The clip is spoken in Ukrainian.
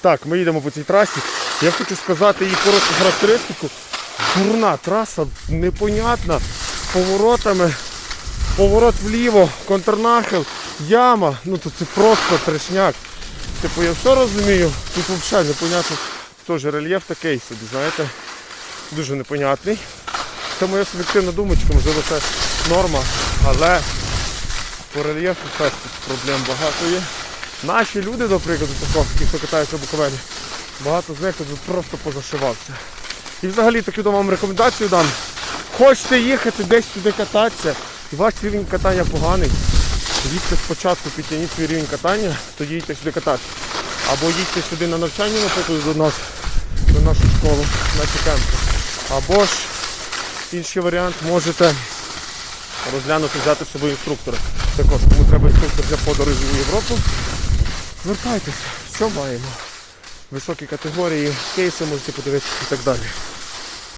Так, ми їдемо по цій трасі. Я хочу сказати її коротку характеристику. Дурна траса, непонятна, з поворотами, поворот вліво, контрнахил, яма. Ну то це просто трешняк. Типу я все розумію, тут взагалі непонятно. Теж рельєф такий собі, знаєте, дуже непонятний. Це моя суб'єктивна думочка, можливо, це норма, але по рельєфу теж проблем багато є. Наші люди, до прикладу, тако, хто катається в Буковелі, багато з них тут просто позашивався. І взагалі таку вам рекомендацію дам. Хочете їхати десь туди кататися, і ваш рівень катання поганий. Їдьте спочатку, підтягніть свій рівень катання, тоді їдьте сюди кататися. Або їдьте сюди на навчання, наприклад, до нас, до нашу школу, на ці кемпи. Або ж інший варіант можете розглянути, взяти з собою інструктора. Також, кому треба інструктор для подорожі у Європу, звертайтеся, що маємо. Високі категорії, кейси можете подивитися і так далі.